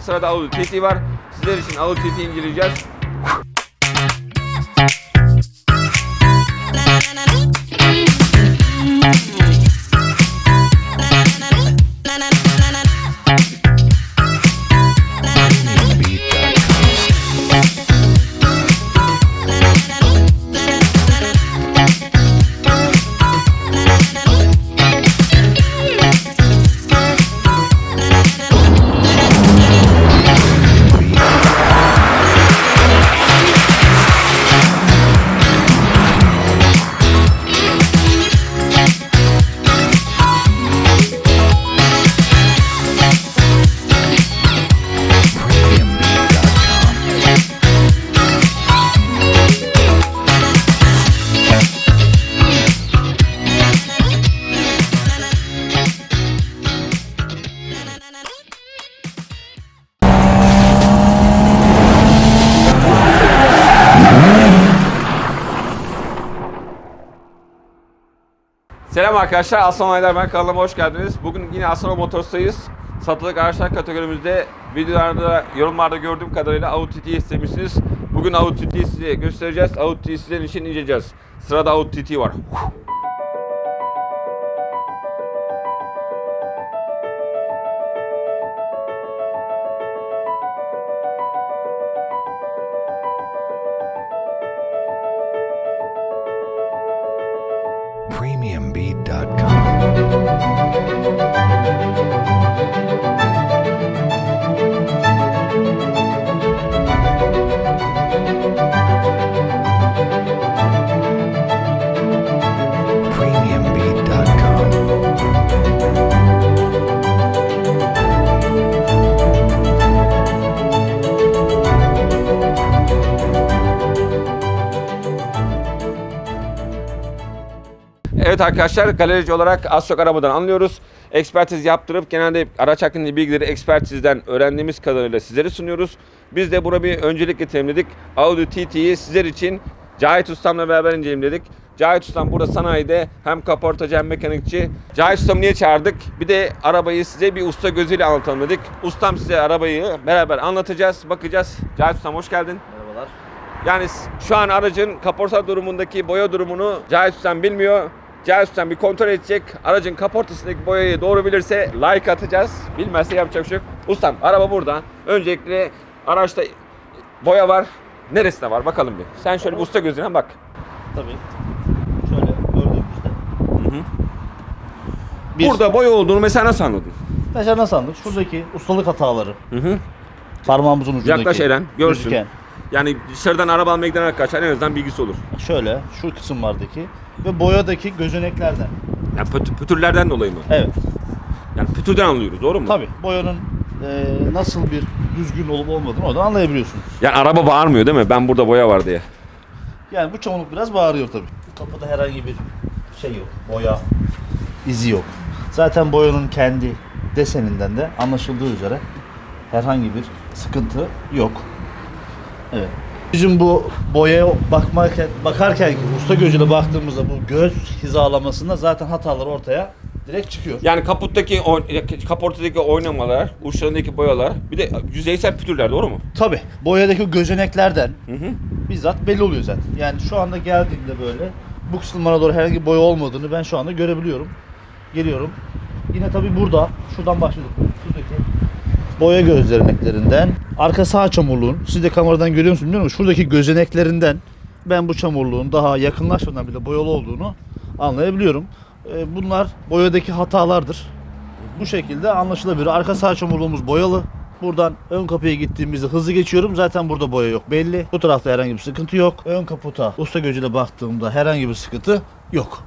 Sırada Audi TT var. Sizler için Audi TT inceleyeceğiz. Selam arkadaşlar, Aslan Aylar ben kanalıma hoş geldiniz. Bugün yine Aslan Motors'tayız. Satılık araçlar kategorimizde videolarda, yorumlarda gördüğüm kadarıyla Audi TT istemişsiniz. Bugün Audi TT'yi size göstereceğiz. Audi TT'yi sizin için inceleyeceğiz. Sırada Audi TT var. Evet arkadaşlar galerici olarak az çok arabadan anlıyoruz. Ekspertiz yaptırıp genelde araç hakkında bilgileri ekspertizden öğrendiğimiz kadarıyla sizlere sunuyoruz. Biz de buna bir öncelik getirelim dedik. Audi TT'yi sizler için Cahit Ustam'la beraber inceleyelim dedik. Cahit Ustam burada sanayide hem kaportacı hem mekanikçi. Cahit Ustam'ı niye çağırdık? Bir de arabayı size bir usta gözüyle anlatalım dedik. Ustam size arabayı beraber anlatacağız, bakacağız. Cahit Ustam hoş geldin. Merhabalar. Yani şu an aracın kaporta durumundaki boya durumunu Cahit Ustam bilmiyor. Ustam bir kontrol edecek. Aracın kaportasındaki boyayı doğru bilirse like atacağız. Bilmezse yapacak şey yok. Ustam araba burada. Öncelikle araçta boya var. Neresinde var bakalım bir. Sen şöyle bir usta gözüne bak. Tabii. Şöyle gördüğümüzde. Bir, Burada boya olduğunu mesela nasıl anladın? Mesela nasıl anladık? Şuradaki ustalık hataları. Hı hı. Parmağımızın ucundaki. Yaklaş Eren, görsün. gözüken. Yani dışarıdan araba almaya giden arkadaşlar en azından bilgisi olur. Şöyle şu kısımlardaki ve boyadaki gözeneklerden. Yani püt- pütürlerden dolayı mı? Evet. Yani pütürden anlıyoruz doğru mu? Tabii boyanın e, nasıl bir düzgün olup olmadığını oradan anlayabiliyorsun. Yani araba bağırmıyor değil mi? Ben burada boya var diye. Yani bu çamurluk biraz bağırıyor tabii. Bu kapıda herhangi bir şey yok. Boya izi yok. Zaten boyanın kendi deseninden de anlaşıldığı üzere herhangi bir sıkıntı yok. Evet. Bizim bu boyaya bakmarken, bakarken ki usta gözüyle baktığımızda bu göz hizalamasında zaten hatalar ortaya direkt çıkıyor. Yani kaputtaki, oyn- kaportadaki oynamalar, uçlarındaki boyalar, bir de yüzeysel pütürler doğru mu? Tabi boyadaki gözeneklerden Hı hı. bizzat belli oluyor zaten. Yani şu anda geldiğimde böyle bu kısımlara doğru herhangi bir boya olmadığını ben şu anda görebiliyorum. Geliyorum. Yine tabi burada şuradan başladık. Boya gözeneklerinden arka sağ çamurluğun siz de kameradan görüyor musunuz bilmiyorum şuradaki gözeneklerinden ben bu çamurluğun daha yakınlaşmadan bile boyalı olduğunu anlayabiliyorum. Ee, Bunlar boyadaki hatalardır. Bu şekilde anlaşılabilir. Arka sağ çamurluğumuz boyalı. Buradan ön kapıya gittiğimizde hızlı geçiyorum. Zaten burada boya yok belli. Bu tarafta herhangi bir sıkıntı yok. Ön kaputa usta gözüyle baktığımda herhangi bir sıkıntı yok.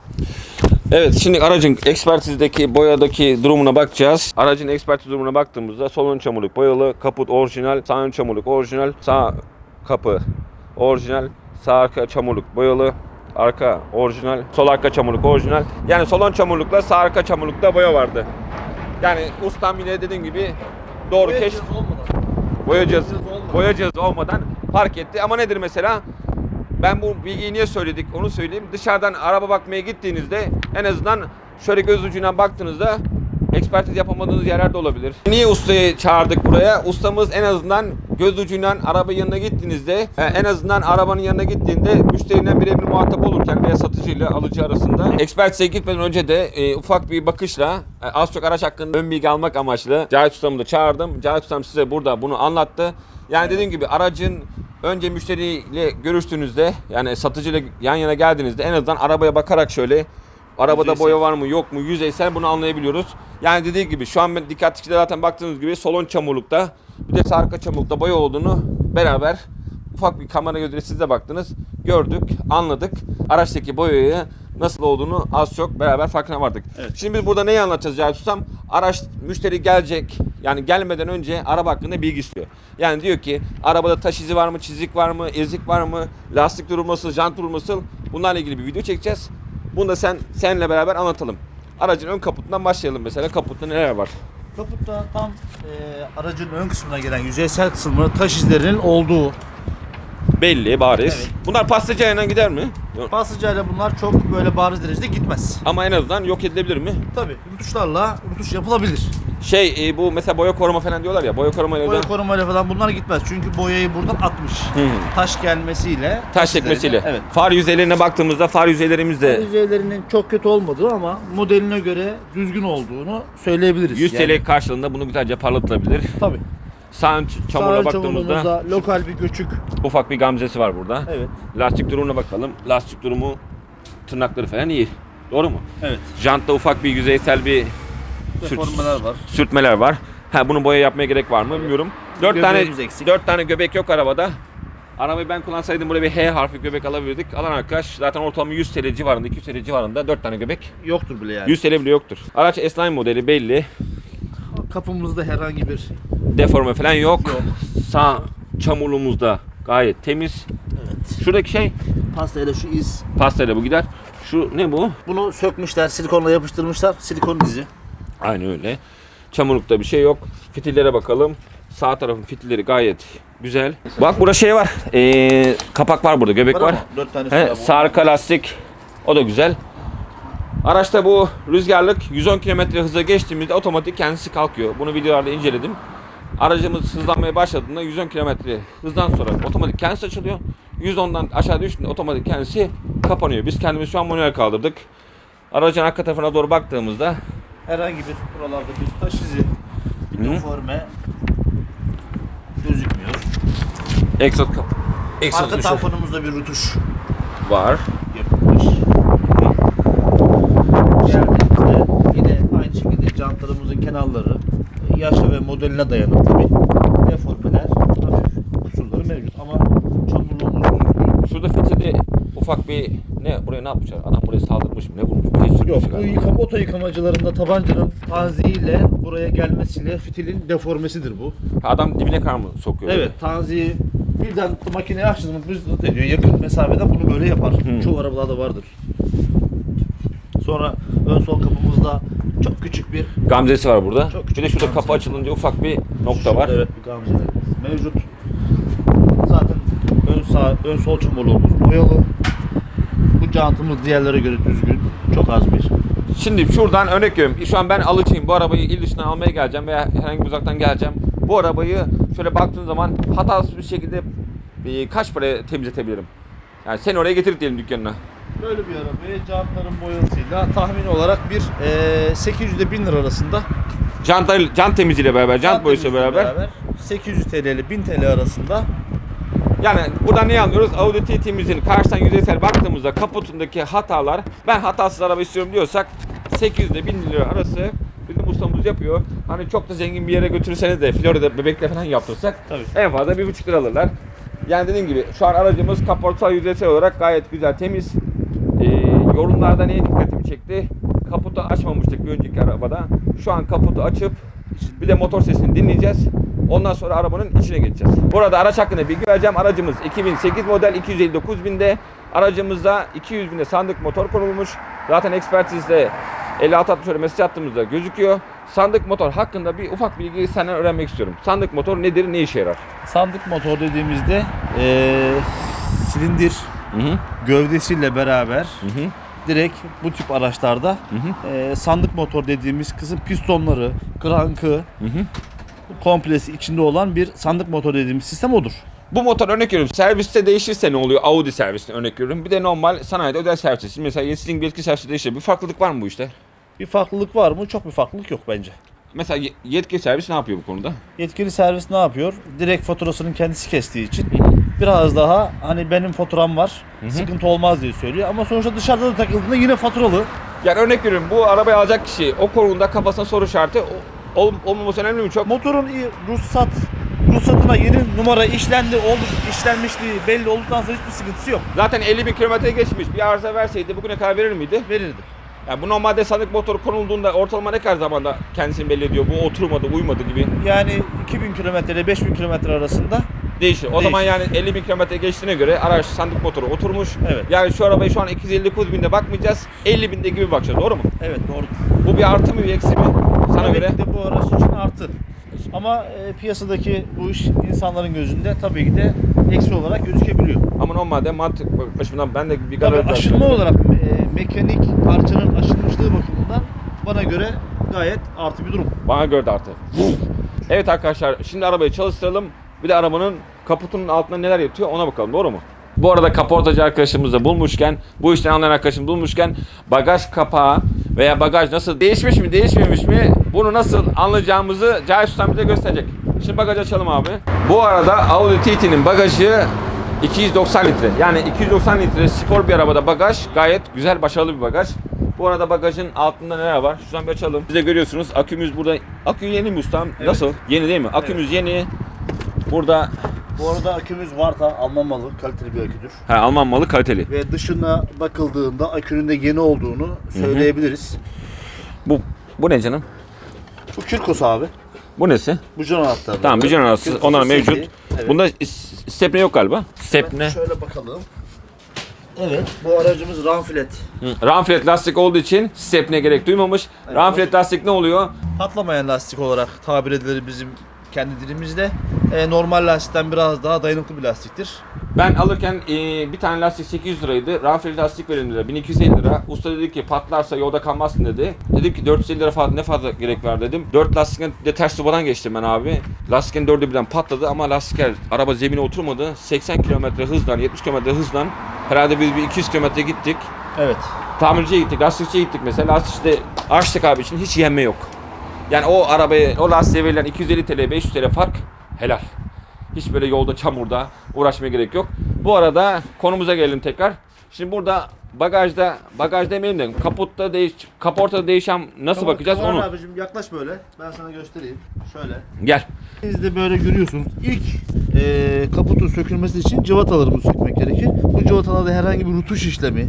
Evet şimdi aracın ekspertizdeki boyadaki durumuna bakacağız. Aracın ekspertiz durumuna baktığımızda sol ön çamurluk boyalı, kaput orijinal, sağ ön çamurluk orijinal, sağ kapı orijinal, sağ arka çamurluk boyalı, arka orijinal, sol arka çamurluk orijinal. Yani sol ön çamurlukla sağ arka çamurlukta boya vardı. Yani ustam yine dediğim gibi doğru keş boya cihazı, boya cihazı olmadan fark etti. Ama nedir mesela? Ben bu bilgiyi niye söyledik onu söyleyeyim. Dışarıdan araba bakmaya gittiğinizde en azından şöyle göz ucundan baktığınızda ekspertiz yapamadığınız yerler de olabilir. Niye ustayı çağırdık buraya? Ustamız en azından göz ucuyla araba yanına gittiğinizde e, en azından arabanın yanına gittiğinde müşteriyle birebir muhatap olurken veya satıcıyla alıcı arasında ekspertize gitmeden önce de e, ufak bir bakışla e, az çok araç hakkında ön bilgi almak amaçlı Cahit Ustam'ı da çağırdım. Cahit Ustam size burada bunu anlattı. Yani dediğim gibi aracın önce müşteriyle görüştüğünüzde yani satıcıyla yan yana geldiğinizde en azından arabaya bakarak şöyle arabada Yüzeysel. boya var mı yok mu yüzeysel bunu anlayabiliyoruz. Yani dediği gibi şu an ben dikkatli zaten baktığınız gibi solon çamurlukta bir de arka çamurlukta boya olduğunu beraber ufak bir kamera gözüyle siz de baktınız gördük anladık araçtaki boyayı nasıl olduğunu az çok beraber farkına vardık. Evet. Şimdi biz burada neyi anlatacağız Cahit Ustam? Araç müşteri gelecek yani gelmeden önce araba hakkında bilgi istiyor. Yani diyor ki arabada taş izi var mı, çizik var mı, ezik var mı, lastik durumu nasıl, jant durumu nasıl bunlarla ilgili bir video çekeceğiz. Bunu da sen seninle beraber anlatalım. Aracın ön kaputundan başlayalım mesela. Kaputta neler var? Kaputta tam e, aracın ön kısmına gelen yüzeysel kısmında taş izlerinin olduğu. Belli, bariz. Evet. Bunlar pastacı ayağına gider mi? Yok. Basıcıyla bunlar çok böyle bariz derecede gitmez. Ama en azından yok edilebilir mi? Tabii rutuşlarla rutuş yapılabilir. Şey e, bu mesela boya koruma falan diyorlar ya. Boya koruma ile Boya korumayla falan bunlar gitmez. Çünkü boyayı buradan atmış. Hı. Taş gelmesiyle. taş çekmesiyle. Evet. Far yüzeylerine baktığımızda far yüzeylerimiz de Yüzeylerinin çok kötü olmadığı ama modeline göre düzgün olduğunu söyleyebiliriz. 100 Yani. TL karşılığında bunu güzelce parlatılabilir. Tabii. Sağ ön baktığımızda çamurumuzda lokal bir göçük. ufak bir gamzesi var burada. Evet. Lastik durumuna bakalım. Lastik durumu tırnakları falan iyi. Doğru mu? Evet. Jantta ufak bir yüzeysel bir Deformeler var. sürtmeler var. Ha bunu boya yapmaya gerek var mı bilmiyorum. 4 tane eksik. 4 tane göbek yok arabada. Arabayı ben kullansaydım buraya bir H harfi göbek alabilirdik. Alan arkadaş zaten ortalama 100 TL civarında, 200 TL civarında 4 tane göbek. Yoktur bile yani. 100 TL bile yoktur. Araç S-Line modeli belli. Kapımızda herhangi bir Deforme falan yok. Yok. Sağ çamurluğumuzda gayet temiz. evet. Şuradaki şey Pastayla şu iz. pastayla bu gider. Şu ne bu? Bunu sökmüşler, silikonla yapıştırmışlar. Silikon dizi. Aynı öyle. Çamurlukta bir şey yok. Fitillere bakalım. Sağ tarafın fitilleri gayet güzel. Bak burada şey var. Ee, kapak var burada. Göbek var. ama Dört tane He, su sağ arka lastik. O da güzel. Araçta bu rüzgarlık 110 km hıza geçtiğimizde otomatik kendisi kalkıyor. Bunu videolarda inceledim. Aracımız hızlanmaya başladığında 110 km hızdan sonra otomatik kendisi açılıyor. 110'dan aşağı düştüğünde otomatik kendisi kapanıyor. Biz kendimiz şu an manuel kaldırdık. Aracın arka tarafına doğru baktığımızda Herhangi bir buralarda bir taş izi, bir Hı. deforme gözükmüyor. egzoz kapı. Egzoz Arka tamponumuzda bir rutuş var. yapılmış. Geldiğimizde yine aynı şekilde jantlarımızın kenarları e, yaşa ve modeline dayanıklı bir deformeler, hafif kusurları mevcut ama düzgün. Şurada fitilde ufak bir ne buraya ne yapmışlar? Adam buraya saldırmış mı? Ne vurmuş? Şey sürmüş Yok bu galiba. yıkama, oto yıkamacılarında tabancanın tanziyle buraya gelmesiyle fitilin deformesidir bu. Adam dibine kar mı sokuyor? Evet tanziyi birden makineyi açtığında bu zıt ediyor. Yakın mesafeden bunu böyle yapar. Çoğu arabalarda vardır. Sonra ön sol kapımızda çok küçük bir Gamzesi var burada. Çok bir küçük de şurada bir kapı açılınca ufak bir nokta Şurada var. Evet bir gamzelerimiz mevcut. Zaten ön sağ ön sol çamurluğumuz boyalı. Bu jantımız diğerlere göre düzgün. Çok az bir. Şimdi şuradan örnek veriyorum. Şu an ben alıcıyım. Bu arabayı il dışından almaya geleceğim veya herhangi bir uzaktan geleceğim. Bu arabayı şöyle baktığın zaman hatasız bir şekilde e, kaç paraya temizletebilirim? Yani seni oraya getirip diyelim dükkanına. Böyle bir arabayı jantların boyasıyla tahmin olarak bir eee 800 ile 1000 lira arasında Jant, jant temizliğiyle beraber, jant boyasıyla temizliğiyle beraber. 800 TL ile 1000 TL arasında Yani buradan ne anlıyoruz? Audi TT'mizin karşıdan yüzeysel baktığımızda kaputundaki hatalar ben hatasız araba istiyorum diyorsak 800 ile 1000 lira arası bizim ustamız yapıyor. Hani çok da zengin bir yere götürseniz de Florida bebekle falan yaptırsak Tabii. en fazla 1,5 lira alırlar. Yani dediğim gibi şu an aracımız kaporta yüzeysel olarak gayet güzel, temiz. Ee, yorumlarda neye dikkatimi çekti? Kaputu açmamıştık bir önceki arabada. Şu an kaputu açıp bir de motor sesini dinleyeceğiz. Ondan sonra arabanın içine geçeceğiz. Burada araç hakkında bilgi vereceğim. Aracımız 2008 model 259 binde. Aracımızda 200 binde sandık motor konulmuş. Zaten ekspertizde 56-60 öyle mesaj attığımızda gözüküyor. Sandık motor hakkında bir ufak bilgi senden öğrenmek istiyorum. Sandık motor nedir, ne işe yarar? sandık motor dediğimizde eee silindir Hı hı. gövdesiyle beraber Hı hı. direkt bu tip araçlarda e, sandık motor dediğimiz kısım pistonları, krankı, Hı hı. komplesi içinde olan bir sandık motor dediğimiz sistem odur. Bu motor örnek veriyorum serviste değişirse ne oluyor? Audi servisinde örnek veriyorum. Bir de normal sanayide özel. Şimdi mesela sizin bir etki serviste değişir. Bir farklılık var mı bu işte? Bir farklılık var mı? Çok bir farklılık yok bence. Mesela ye- yetkili servis ne yapıyor bu konuda? Yetkili servis ne yapıyor? Direkt faturasının kendisi kestiği için biraz daha hani benim faturam var, sıkıntı olmaz diye söylüyor. Ama sonuçta dışarıda da takıldığında yine faturalı. Yani örnek veriyorum bu arabayı alacak kişi o konuda kafasına soru işareti o- ol, olmaması önemli mi çok? Motorun iyi- ruhsat ruhsatına yeni numara işlendi, oldu, işlenmişliği belli olduktan sonra hiçbir sıkıntısı yok. Zaten 50 bin kilometre geçmiş bir arıza verseydi bugüne kadar verir miydi? Verirdi. Yani bu normalde sandık motoru konulduğunda ortalama ne kadar zamanda kendisini belli ediyor? Bu oturmadı, uymadı gibi Yani 2000 kilometre ile 5000 kilometre arasında değişir. O Değişir. zaman yani 50 bin kilometre geçtiğine göre araç sandık motoru oturmuş. Evet. Yani şu arabayı şu an 259 binde bakmayacağız. 50 binde gibi bakacağız. Doğru mu? evet doğrudur. Bu bir artı mı bir eksi mi? Sana Tabii göre. de bu araç için artı. Ama e, piyasadaki bu iş insanların gözünde tabii ki de eksi olarak gözükebiliyor. Ama normalde mantık bakışından ben de bir Tabii gayret aşınma olarak e, mekanik parçanın aşınmışlığı bakımından bana göre gayet artı bir durum. Bana göre de artı. evet arkadaşlar şimdi arabayı çalıştıralım. Bir de arabanın kaputunun altında neler yatıyor ona bakalım doğru mu? Bu arada kaportacı arkadaşımızı bulmuşken, bu işten anlayan arkadaşımı bulmuşken bagaj kapağı veya bagaj nasıl değişmiş mi değişmemiş mi bunu nasıl anlayacağımızı Cahit Ustam bize gösterecek. Şimdi bagaj açalım abi. Bu arada Audi TT'nin bagajı 290 litre. Yani 290 litre spor bir arabada bagaj gayet güzel başarılı bir bagaj. Bu arada bagajın altında neler var? Şuradan bir açalım. Siz de görüyorsunuz akümüz burada. Akü yeni mi ustam? Evet. Nasıl? Yeni değil mi? Akümüz yeni. Burada Bu arada akümüz Varta Alman malı kaliteli bir aküdür. ha, Alman malı kaliteli. Ve dışına bakıldığında akünün de yeni olduğunu söyleyebiliriz. Bu bu ne canım? Bu Kürkos abi. Bu nesi? Bu can anahtarı. Tamam bir arası Kürkos'un onlar mevcut. Evet. Bunda stepne yok galiba. Stepne. Şöyle bakalım. Evet bu aracımız Ramflet. Ramflet lastik olduğu için stepne gerek duymamış. Ramflet lastik ne oluyor? Patlamayan lastik olarak tabir edilir bizim kendi dilimizde. E, normal lastikten biraz daha dayanıklı bir lastiktir. Ben alırken e, bir tane lastik 800 liraydı. Ramflet lastik verin dedi. 1250 lira. Usta dedi ki patlarsa yolda kalmazsın dedi. Dedim ki 450 lira fazla ne fazla gerek var dedim. 4 lastikten de ters dubadan geçtim ben abi. Lastikin dördü birden patladı ama lastikler araba zemine oturmadı. 80 km hızdan 70 km hızdan herhalde biz bir 200 km gittik. Evet. Tamirciye gittik, lastikçiye gittik mesela. Lastikçide açtık abi için hiç yenme yok. Yani o arabayı, o lastiğe verilen 250 TL, 500 TL fark helal. Hiç böyle yolda, çamurda uğraşmaya gerek yok. Bu arada konumuza gelelim tekrar. Şimdi burada bagajda, bagaj demeyelim de kaputta değiş, kaportada değişen nasıl bakacağız Kamer onu. abicim yaklaş böyle. Ben sana göstereyim. Şöyle. Gel. Siz de böyle görüyorsunuz. İlk e, kaputun sökülmesi için cıvatalarımızı sökmek gerekir. Bu cıvatalarda herhangi bir rutuş işlemi,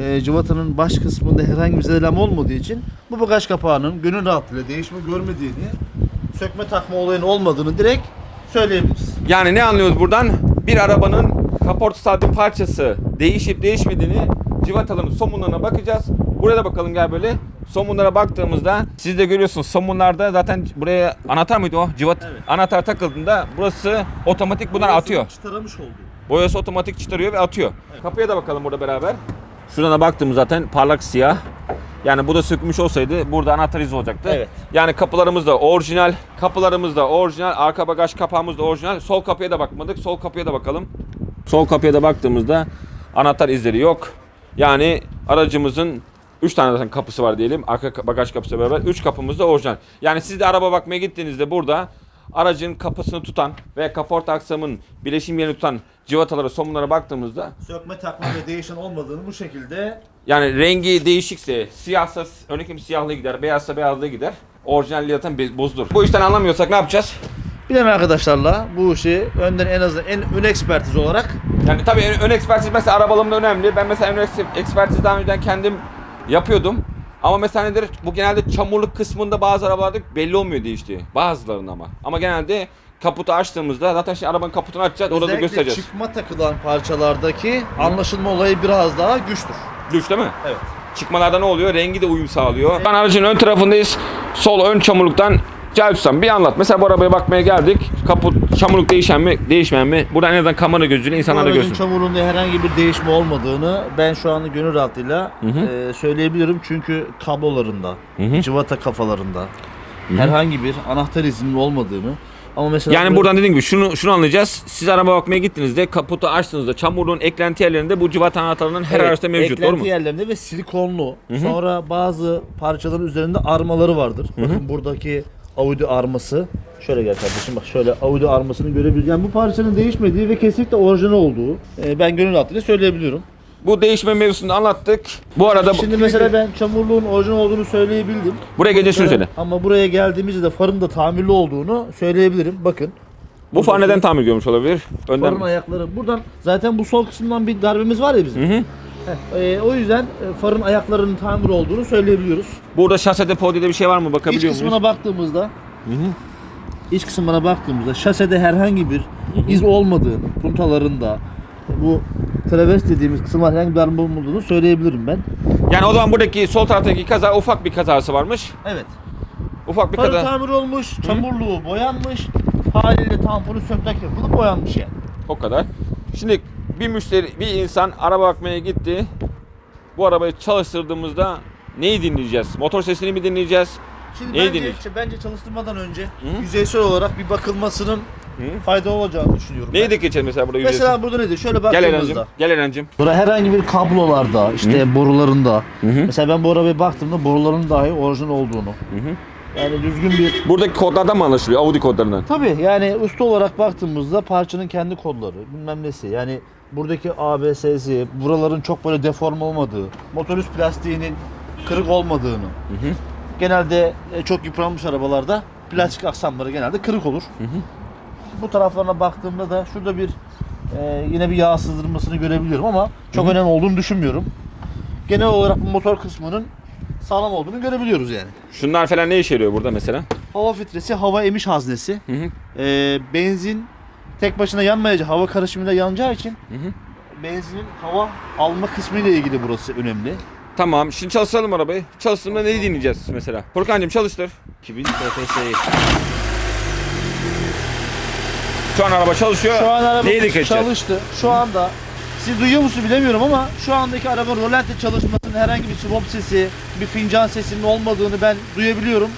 e, cıvatanın baş kısmında herhangi bir zedeleme olmadığı için bu bagaj kapağının gönül rahatlığıyla değişme görmediğini, sökme takma olayının olmadığını direkt söyleyebiliriz. Yani ne anlıyoruz buradan? Bir arabanın kaporta bir parçası değişip değişmediğini civataların somunlarına bakacağız. Buraya da bakalım gel böyle. Somunlara baktığımızda siz de görüyorsunuz somunlarda zaten buraya anahtar mıydı o? Civat Evet. anahtar takıldığında burası otomatik bunlar atıyor. Çıtaramış oldu. Boyası otomatik çıkarıyor ve atıyor. Kapıya da bakalım burada beraber. Şuradan da baktığımız zaten parlak siyah. Yani bu da sökmüş olsaydı burada anahtar izi olacaktı. Evet. Yani kapılarımız da orijinal, kapılarımız da orijinal, arka bagaj kapağımız da orijinal. Sol kapıya da bakmadık. Sol kapıya da bakalım. Sol kapıya da baktığımızda anahtar izleri yok. Yani aracımızın 3 tane zaten kapısı var diyelim. Arka ka- bagaj kapısı beraber 3 kapımız da orijinal. Yani siz de araba bakmaya gittiğinizde burada aracın kapısını tutan ve kaporta aksamın bileşim yerini tutan civatalara, somunlara baktığımızda Sökme takma ve değişen olmadığını bu şekilde yani rengi değişikse, siyahsa örnek veriyorum siyahlığı gider, beyazsa beyazlığı gider. Orijinalliği zaten bozulur. Bu işten anlamıyorsak ne yapacağız? bilen arkadaşlarla bu işi önden en azından en ön ekspertiz olarak Yani tabii ön, ön ekspertiz mesela arabalığımda önemli. Ben mesela ön eks- ekspertiz daha önceden kendim yapıyordum. Ama mesela nedir? Bu genelde çamurluk kısmında bazı arabalarda belli olmuyor değiştiği. Bazılarında ama. Ama genelde kaputu açtığımızda zaten şimdi arabanın kaputunu açacağız. Orada da özellikle göstereceğiz. çıkma takılan parçalardaki anlaşılma olayı biraz daha güçtür. Düş değil mi? Evet. Çıkmalarda ne oluyor? Rengi de uyum sağlıyor. Ben aracın ön tarafındayız. Sol ön çamurluktan Cahit Ustam bir anlat. Mesela bu arabaya bakmaya geldik. Kaput çamurluk değişen mi değişmeyen mi? Buradan en azından kamera gözüyle insanlar da görsün. çamurunda herhangi bir değişme olmadığını ben şu anda gönül rahatlığıyla e, söyleyebilirim. Çünkü kablolarında, hı. cıvata kafalarında herhangi bir anahtar izinin olmadığını ama mesela Yani bu- buradan dediğim gibi şunu şunu anlayacağız. Siz araba bakmaya gittiğinizde kaputu açtığınızda çamurluğun eklenti yerlerinde bu cıvata anahtarlarının her araçta mevcut eklenti doğru mu? yerlerinde ve silikonlu. Sonra bazı parçaların üzerinde armaları vardır. Bakın buradaki Audi arması. Şöyle gel kardeşim bak şöyle Audi armasını görebiliriz. Yani bu parçanın değişmediği ve kesinlikle orijinal olduğu e, ben gönül rahatlığıyla söyleyebiliyorum. Bu değişme mevzusunu anlattık. Bu arada Şimdi mesela ben çamurluğun orijinal olduğunu söyleyebildim. buraya gece şunu söyle. Ama buraya geldiğimizde de farın da tamirli olduğunu söyleyebilirim. Bakın. Bu far neden tamir görmüş olabilir? Önden Farın ayakları. Buradan zaten bu sol kısımdan bir darbemiz var ya bizim. Hı hı. E, o yüzden e, farın ayaklarının tamir olduğunu söyleyebiliyoruz. Burada şasede podide bir şey var mı İç bakabiliyor muyuz? kısmına baktığımızda iç kısmına baktığımızda şasede herhangi bir iz olmadığını, puntalarında bu traves dediğimiz kısımlar herhangi bir darbe olmadığını söyleyebilirim ben. Yani o zaman buradaki sol taraftaki kaza ufak bir kazası varmış. Evet. Ufak bir Farı kaza. tamir olmuş, çamurluğu boyanmış, haliyle tamponu söktak yapılıp boyanmış yani. O kadar. Şimdi bir müşteri, bir insan araba bakmaya gitti. Bu arabayı çalıştırdığımızda neyi dinleyeceğiz? Motor sesini mi dinleyeceğiz? Şimdi Neyi bence, dinleyeceğiz? bence çalıştırmadan önce yüzeysel olarak bir bakılmasının Hı? faydalı olacağını düşünüyorum. Neyi de geçelim mesela burada yüzeysi? Mesela burada nedir? Şöyle Gel Eren'cim. baktığımızda. Gel Eren'cim. Burada herhangi bir kablolarda, işte borularında. hı. Mesela ben bu arabaya baktığımda boruların dahi orijinal olduğunu. hı. Yani düzgün bir Buradaki kodlardan mı anlaşılıyor? Audi kodlarından. Tabii yani usta olarak baktığımızda parçanın kendi kodları, bilmem nesi. Yani buradaki ABS'si, buraların çok böyle deform olmadığı, motor üst plastiğinin kırık olmadığını. Genelde e, çok yıpranmış arabalarda plastik aksamları genelde kırık olur. Bu taraflarına baktığımda da şurada bir e, yine bir yağ sızdırmasını görebiliyorum ama çok önemli olduğunu düşünmüyorum. Genel olarak bu motor kısmının sağlam olduğunu görebiliyoruz yani. Şunlar falan ne işe yarıyor burada mesela? Hava filtresi, hava emiş haznesi. Hı hı. Ee, benzin tek başına yanmayacak, hava karışımıyla yanacağı için Hı hı. benzinin hava alma kısmı ile ilgili burası önemli. Tamam. Şimdi çalıştıralım arabayı. Çalıştığında neyi dinleyeceğiz mesela? Furkan'cığım çalıştır. 2000 TFS'yi. Şu an araba çalışıyor. Şu an araba dikkat edeceğiz? çalıştı. Şu anda siz duyuyor musunuz bilemiyorum ama şu andaki araba rolante çalışmasının herhangi bir swap sesi, bir fincan sesinin olmadığını ben duyabiliyorum.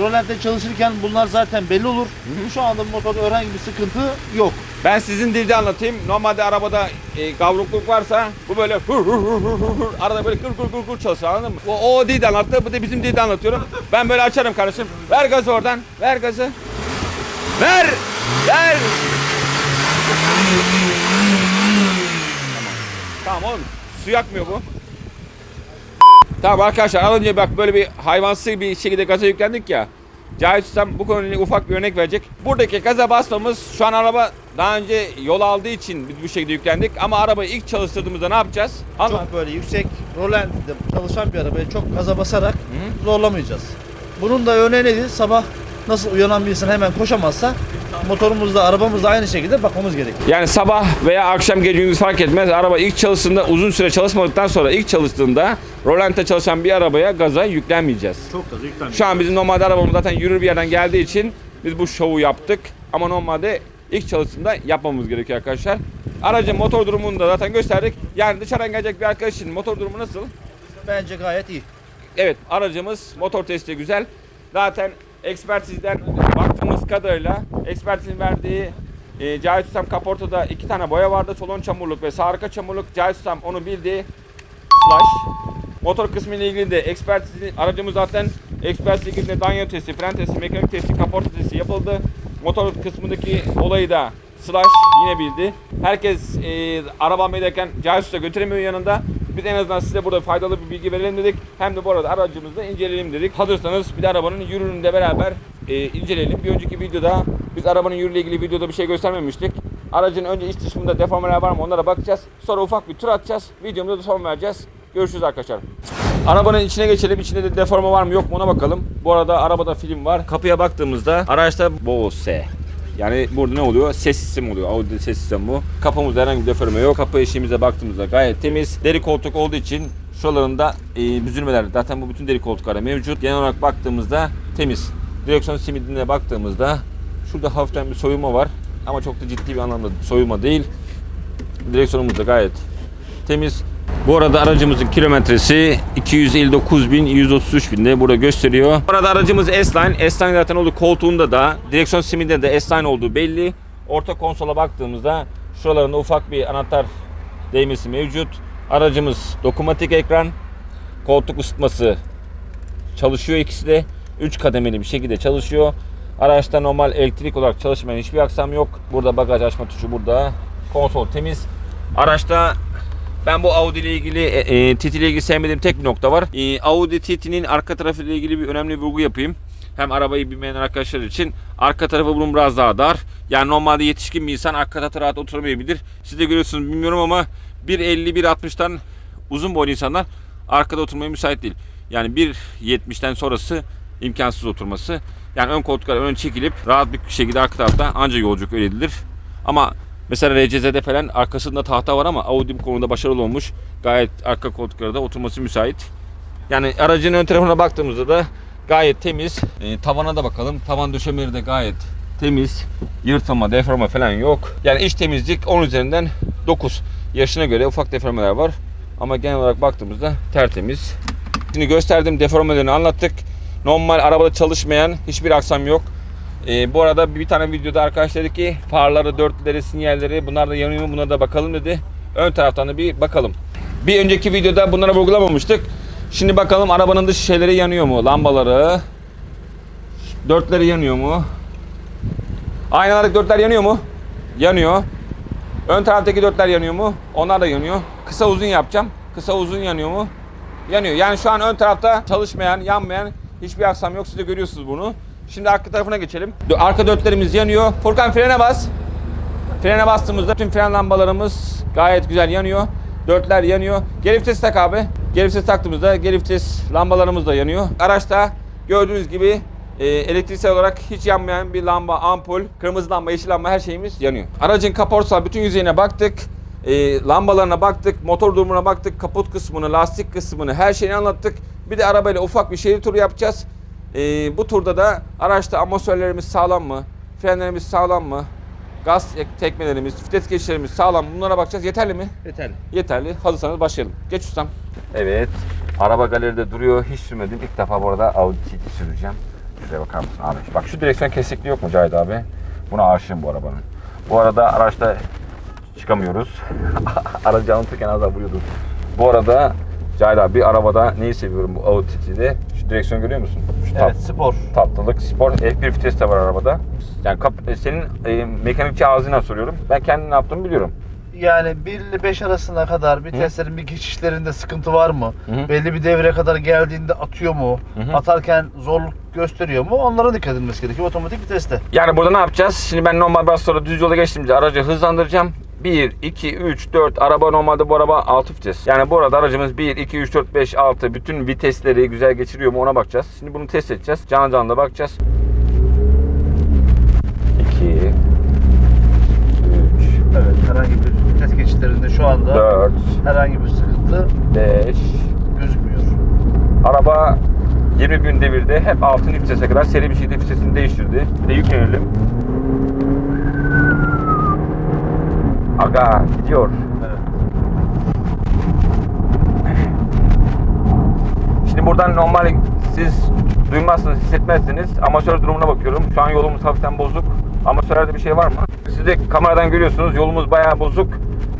Rolante çalışırken bunlar zaten belli olur. Şu anda motorda herhangi bir sıkıntı yok. Ben sizin dilde anlatayım. Normalde arabada e, gavrukluk varsa bu böyle hır hır hır hır hır hır arada böyle kır kır kır kır çalışır anladın mı? O, o dilde anlattı. Bu da bizim dilde anlatıyorum. Ben böyle açarım kardeşim. Ver gazı oradan. Ver gazı. Ver. Ver. Tamam. Tamam oğlum. Su yakmıyor bu. Tamam arkadaşlar az önce bak böyle bir hayvansı bir şekilde gaza yüklendik ya. Cahit Ustam bu konuyla ufak bir örnek verecek. Buradaki gaza basmamız şu an araba daha önce yol aldığı için biz bu şekilde yüklendik. Ama arabayı ilk çalıştırdığımızda ne yapacağız? Anlat. Çok böyle yüksek rolantide çalışan bir arabaya çok gaza basarak zorlamayacağız. Bunun da örneği nedir? Sabah nasıl uyanan bir insan hemen koşamazsa motorumuzda, arabamızda aynı şekilde bakmamız gerekir. Yani sabah veya akşam gece gündüz fark etmez. Araba ilk çalıştığında uzun süre çalışmadıktan sonra ilk çalıştığında rolante çalışan bir arabaya gaza yüklenmeyeceğiz. Çok gaza yüklenmiyor. Şu an bizim normalde arabamız zaten yürür bir yerden geldiği için biz bu şovu yaptık. Ama normalde ilk çalıştığında yapmamız gerekiyor arkadaşlar. Aracın motor durumunu da zaten gösterdik. Yani dışarıdan gelecek bir arkadaş için motor durumu nasıl? Bence gayet iyi. Evet aracımız motor testi güzel. Zaten ekspertizden baktığımız kadarıyla ekspertizin verdiği e, Cahit Ustam kaportada iki tane boya vardı. Solon çamurluk ve sağ arka çamurluk. Cahit Ustam onu bildi. Slash. Motor kısmı ile ilgili de ekspertizi aracımız zaten ekspertiz ilgili danyo testi, fren testi, mekanik testi, kaporta testi yapıldı. Motor kısmındaki olayı da Slash yine bildi. Herkes e, araba almaya giderken Cahit Usta götüremiyor yanında. Biz en azından size burada faydalı bir bilgi verelim dedik. Hem de bu arada aracımızı da inceleyelim dedik. Hazırsanız bir de arabanın yürürünü de beraber e, inceleyelim. Bir önceki videoda biz arabanın yürüyle ilgili videoda bir şey göstermemiştik. Aracın önce iç dışında deformeler var mı onlara bakacağız. Sonra ufak bir tur atacağız. Videomda da son vereceğiz. Görüşürüz arkadaşlar. Arabanın içine geçelim. İçinde de deforme var mı yok mu ona bakalım. Bu arada arabada film var. Kapıya baktığımızda araçta Bose. Yani burada ne oluyor? Ses sistemi oluyor. Audi'de ses sistemi bu. Kapımızda herhangi bir deforme yok. Kapı eşiğimize baktığımızda gayet temiz. Deri koltuk olduğu için şuralarında e, büzülmeler. Zaten bu bütün deri koltuklarda mevcut. Genel olarak baktığımızda temiz. Direksiyon simidine baktığımızda şurada hafiften bir soyulma var. Ama çok da ciddi bir anlamda soyulma değil. Direksiyonumuz da gayet temiz. Bu arada aracımızın kilometresi 259.133 binde burada gösteriyor. Bu arada aracımız S-Line. S-Line zaten oldu koltuğunda da direksiyon simidinde de S-Line olduğu belli. Orta konsola baktığımızda şuralarında ufak bir anahtar değmesi mevcut. Aracımız dokunmatik ekran, koltuk ısıtması çalışıyor ikisi de. 3 kademeli bir şekilde çalışıyor. Araçta normal elektrik olarak çalışmayan hiçbir aksam yok. Burada bagaj açma tuşu burada. Konsol temiz. Araçta ben bu Audi ile ilgili, e, e, TT ile ilgili sevmediğim tek bir nokta var. E, Audi TT'nin arka tarafı ile ilgili bir önemli bir vurgu yapayım. Hem arabayı bilmeyen arkadaşlar için arka tarafı bunun biraz daha dar. Yani normalde yetişkin bir insan arka tarafta rahat oturamayabilir. Siz de görüyorsunuz bilmiyorum ama 1.50-1.60'tan uzun boylu insanlar arkada oturmaya müsait değil. Yani 1.70'ten sonrası imkansız oturması. Yani ön koltuklar ön çekilip rahat bir şekilde arka tarafta ancak yolculuk öyle edilir. Ama mesela RCZ'de falan arkasında tahta var ama Audi bu konuda başarılı olmuş. Gayet arka koltuklara da oturması müsait. Yani aracın ön tarafına baktığımızda da gayet temiz. E, tavana da bakalım. Tavan döşemeleri de gayet temiz. Yırtılma, deforma falan yok. Yani iç temizlik 10 üzerinden 9. Yaşına göre ufak deformeler var. Ama genel olarak baktığımızda tertemiz. Şimdi gösterdiğim deformelerini anlattık. Normal arabada çalışmayan hiçbir aksam yok. Ee, bu arada bir tane videoda arkadaş dedi ki farları, dörtleri, sinyalleri bunlar da yanıyor mu bunlara da bakalım dedi. Ön taraftan da bir bakalım. Bir önceki videoda bunlara vurgulamamıştık. Şimdi bakalım arabanın dış şeyleri yanıyor mu? Lambaları. Dörtleri yanıyor mu? Aynalardaki dörtler yanıyor mu? Yanıyor. Ön taraftaki dörtler yanıyor mu? Onlar da yanıyor. Kısa uzun yapacağım. Kısa uzun yanıyor mu? Yanıyor. Yani şu an ön tarafta çalışmayan, yanmayan hiçbir aksam yok. Siz de görüyorsunuz bunu. Şimdi arka tarafına geçelim. Arka dörtlerimiz yanıyor. Furkan frene bas. Frene bastığımızda tüm fren lambalarımız gayet güzel yanıyor. Dörtler yanıyor. Geri vites tak abi. Geri vites taktığımızda geri vites lambalarımız da yanıyor. Araçta gördüğünüz gibi e, elektriksel olarak hiç yanmayan bir lamba, ampul, kırmızı lamba, yeşil lamba her şeyimiz yanıyor. Aracın kaportsal bütün yüzeyine baktık. E, lambalarına baktık, motor durumuna baktık, kaput kısmını, lastik kısmını, her şeyini anlattık. Bir de arabayla ufak bir şehir turu yapacağız. E, bu turda da araçta amortisörlerimiz sağlam mı? Frenlerimiz sağlam mı? Gaz tek- tekmelerimiz, vites geçişlerimiz sağlam mı? Bunlara bakacağız. Yeterli mi? Yeterli. Yeterli. Hazırsanız başlayalım. Geç ustam. Evet. Araba galeride duruyor. Hiç sürmedim. İlk defa bu arada Audi TT süreceğim. Şuraya bakar mısın abi? Bak şu direksiyon kesikliği yok mu Cahit abi? Buna aşığım bu arabanın. Bu arada araçta çıkamıyoruz. Aracı anlatırken az daha vuruyordum. Bu arada Cahit abi arabada neyi seviyorum bu Audi TT'de? Şu direksiyon görüyor musun? Şu tat- Evet spor. tatlılık, spor, F1 vites de var arabada. Yani kap- e, senin e, mekanikçi ağzına soruyorum. Ben kendim ne yaptığımı biliyorum. Yani 1 ile 5 arasına kadar viteslerin bir geçişlerinde sıkıntı var mı? Hı. Belli bir devre kadar geldiğinde atıyor mu? Hı. Atarken zorluk gösteriyor mu? Onlara dikkat edilmesi gerekiyor otomatik viteste. Yani burada ne yapacağız? Şimdi ben normal biraz sonra düz yola geçtiğimde aracı hızlandıracağım. 1, 2, 3, 4 araba normalde bu araba 6 vites. Yani bu arada aracımız 1, 2, 3, 4, 5, 6 bütün vitesleri güzel geçiriyor mu ona bakacağız. Şimdi bunu test edeceğiz. Can can da bakacağız. 2, 3, Evet herhangi bir vites geçişlerinde şu anda 4, herhangi bir sıkıntı 5, gözükmüyor. Araba 20 bin devirde hep 6. vitese kadar seri bir şekilde vitesini değiştirdi. Bir de yüklenelim. Aga gidiyor. Evet. Şimdi buradan normal siz duymazsınız, hissetmezsiniz. Amatör durumuna bakıyorum. Şu an yolumuz hafiften bozuk. Amatörlerde bir şey var mı? Siz de kameradan görüyorsunuz. Yolumuz bayağı bozuk.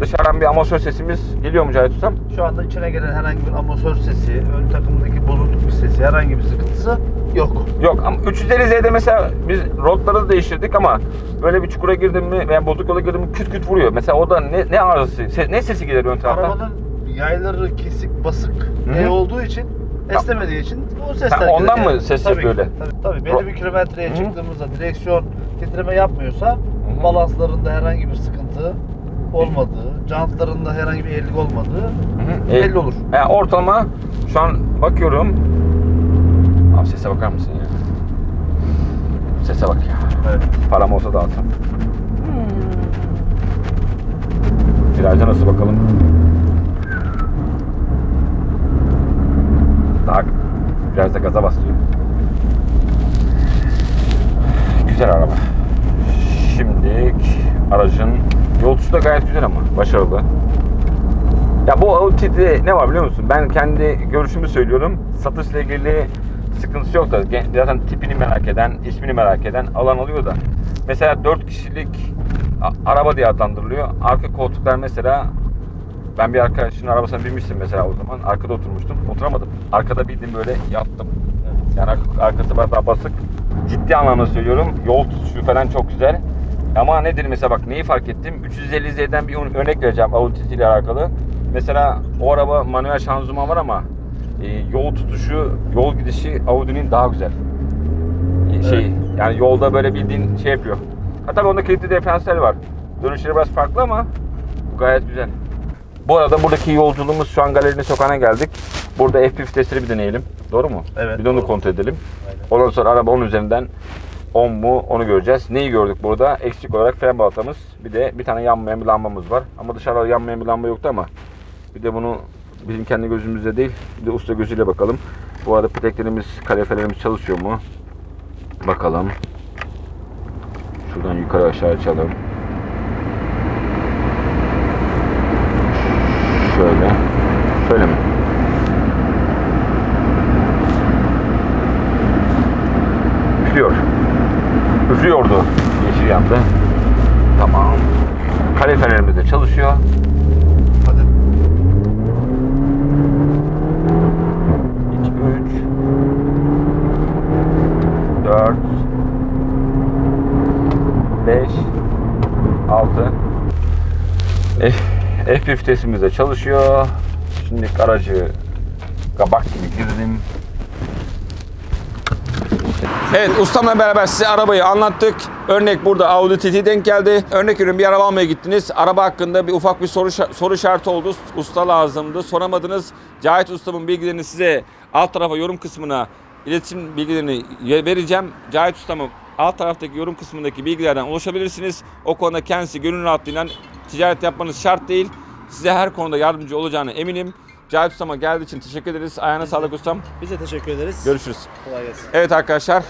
Dışarıdan bir amatör sesimiz geliyor mu Cahit Ustam? Şu anda içine gelen herhangi bir amortisör sesi, ön takımdaki bozukluk bir sesi, herhangi bir sıkıntısı yok. Yok ama 350Z'de mesela biz rotları da değiştirdik ama böyle bir çukura girdim mi veya bozuk yola girdim mi küt küt vuruyor. Mesela o da ne, ne arızası, se- ne sesi gelir ön taraftan? Arabanın yayları kesik, basık Hı. E olduğu için esnemediği için o sesler Ha, ondan gelir. mı ses tabii yapıyor öyle? Tabii, tabii. Belli bir kilometreye Hı. çıktığımızda direksiyon titreme yapmıyorsa hı. balanslarında herhangi bir sıkıntı olmadığı, jantlarında herhangi bir eğrilik olmadığı Hı hı. belli olur. Yani ortalama şu an bakıyorum. Abi sese bakar mısın ya? Sese bak ya. Evet. Param olsa da alsam. Virajda nasıl bakalım? Daha virajda gaza basıyor. güzel araba. Şimdi aracın yol tutuşu da gayet güzel ama başarılı. Ya bu Audi'de ne var biliyor musun? Ben kendi görüşümü söylüyorum. Satışla ilgili sıkıntısı yok da zaten tipini merak eden, ismini merak eden alan alıyor da. Mesela 4 kişilik araba diye adlandırılıyor. Arka koltuklar mesela ben bir arkadaşın arabasına binmiştim mesela o zaman. Arkada oturmuştum. Oturamadım. Arkada bildiğim böyle yattım. Yani ar- arkası biraz daha basık. Ciddi anlamda söylüyorum. Yol tutuşu falan çok güzel. Ama nedir mesela bak neyi fark ettim? 350Z'den bir örnek vereceğim Audi ile alakalı. Mesela o araba manuel şanzıman var ama e, yol tutuşu, yol gidişi Audi'nin daha güzel. E, Şey yani yolda böyle bildiğin şey yapıyor. Hatta onda kilitli diferansiyel var. Dönüşleri biraz farklı ama bu gayet güzel. Bu arada buradaki yolculuğumuz şu an galerinin sokağına geldik. Burada F1 vitesleri bir deneyelim. Doğru mu? Evet, Bir de onu doğru. kontrol edelim. Aynen. Ondan sonra araba 10 üzerinden 10 mu onu göreceğiz. Neyi gördük burada? Eksik olarak fren balatamız. Bir de bir tane yanmayan bir lambamız var. Ama dışarıda yanmayan bir lamba yoktu ama bir de bunu bizim kendi gözümüzle değil bir de usta gözüyle bakalım. Bu arada peteklerimiz, kalefelerimiz çalışıyor mu? Bakalım. Şuradan yukarı aşağı açalım. Şöyle. Şöyle mi? Üflüyor. Üflüyordu. Yeşil yandı. Tamam. Kale fenerimiz de çalışıyor. Hadi. 2, 3 4 5 6 F, F1 vitesimiz de çalışıyor. Şimdi aracı kabak gibi girdim. Evet ustamla beraber size arabayı anlattık. Örnek burada Audi TT denk geldi. Örnek ürün bir araba almaya gittiniz. Araba hakkında bir ufak bir soru soru işareti oldu. Usta lazımdı. Soramadınız. Cahit ustamın bilgilerini size alt tarafa yorum kısmına iletişim bilgilerini vereceğim. Cahit ustamın alt taraftaki yorum kısmındaki bilgilerden ulaşabilirsiniz. O konuda kendisi gönül rahatlığıyla ticaret yapmanız şart değil. Size her konuda yardımcı olacağına eminim. Cahit ustama geldiği için teşekkür ederiz. Ayağına sağlık ustam. Biz de teşekkür ederiz. Görüşürüz. Kolay gelsin. Evet arkadaşlar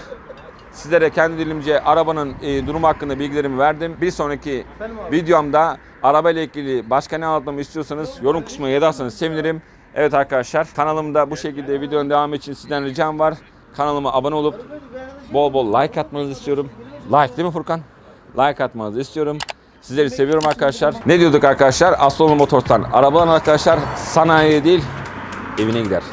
sizlere kendi dilimce arabanın e, durumu hakkında bilgilerimi verdim. Bir sonraki videomda araba ile ilgili başka ne anlatmamı istiyorsanız yorum kısmına yazarsanız sevinirim. Evet arkadaşlar kanalımda bu şekilde videonun devamı için sizden ricam var. Kanalıma abone olup bol bol like atmanızı istiyorum. Like değil mi Furkan? Like atmanızı istiyorum. Sizleri seviyorum arkadaşlar. Ne diyorduk arkadaşlar? Aslanlı Motors'tan arabalar arkadaşlar sanayiye değil evine gider.